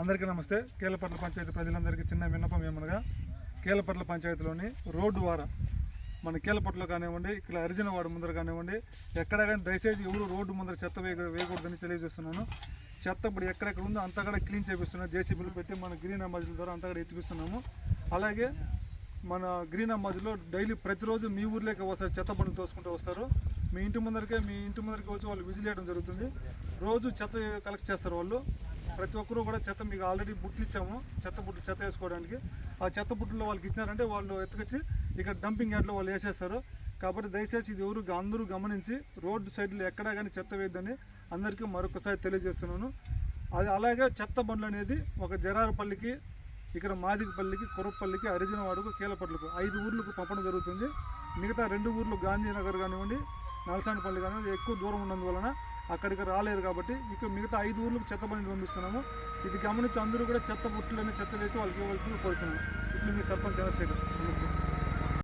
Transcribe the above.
అందరికీ నమస్తే. కేలపట్ల పంచాయతీ ప్రజలందరికీ చిన్న విన్నపం ఏమనగా కేలపట్ల పంచాయతీలోని రోడ్డు ద్వారా మన కేలపట్లో కానివ్వండి ఇక్కడ అరిజనవాడ ముందర కానివ్వండి ఎక్కడ కానీ దయచేసి ఎవరు రోడ్డు ముందర చెత్త వేయ వేయకూడదని తెలియజేస్తున్నాను. చెత్త ఇప్పుడు ఎక్కడెక్కడ ఉందో అంతా కూడా క్లీన్ చేపిస్తున్నాం జేసీబీలు పెట్టి మన గ్రీన్ అంబాజీల ద్వారా అంతా కూడా ఎత్తిపిస్తున్నాము. అలాగే మన గ్రీన్ అంబాజీలో డైలీ ప్రతిరోజు మీ ఊర్లోకి వస్తారు చెత్త పనులు తోసుకుంటూ వస్తారు. మీ ఇంటి ముందరకే మీ ఇంటి ముందరికి వచ్చి వాళ్ళు విజిల్ చేయడం జరుగుతుంది. రోజు చెత్త కలెక్ట్ చేస్తారు వాళ్ళు. ప్రతి ఒక్కరూ కూడా చెత్త మీకు ఆల్రెడీ బుట్లు ఇచ్చాము చెత్త బుట్లు చెత్త వేసుకోవడానికి. ఆ చెత్త బుట్టలో వాళ్ళకి ఇచ్చినారంటే వాళ్ళు ఎత్తుకొచ్చి ఇక్కడ డంపింగ్ యార్డ్లో వాళ్ళు వేసేస్తారు. కాబట్టి దయచేసి ఇది ఎవరు అందరూ గమనించి రోడ్డు సైడ్లో ఎక్కడా కానీ చెత్త వేయద్దని అందరికీ మరొకసారి తెలియజేస్తున్నాను. అది అలాగే చెత్త బండ్లు అనేది ఒక జరారపల్లికి ఇక్కడ మాదికపల్లికి కురప్పల్లికి అరిజినవాడకు కీలపట్లకు ఐదు ఊర్లకు పంపడం జరుగుతుంది. మిగతా రెండు ఊర్లు గాంధీనగర్ కానివ్వండి నలసానిపల్లి కానివ్వండి ఎక్కువ దూరం ఉన్నందువలన అక్కడికి రాలేరు కాబట్టి ఇక మిగతా ఐదు ఊర్లకు చెత్త బండి పంపిస్తున్నాము ఇది గమనించి అందరూ కూడా చెత్త బుట్టలన్నీ చెత్త వేసి వాళ్ళకి ఇవ్వాల్సింది కోరుతున్నాను ఇట్లు మీ సర్పంచ్ చంద్రశేఖర్ నమస్తే.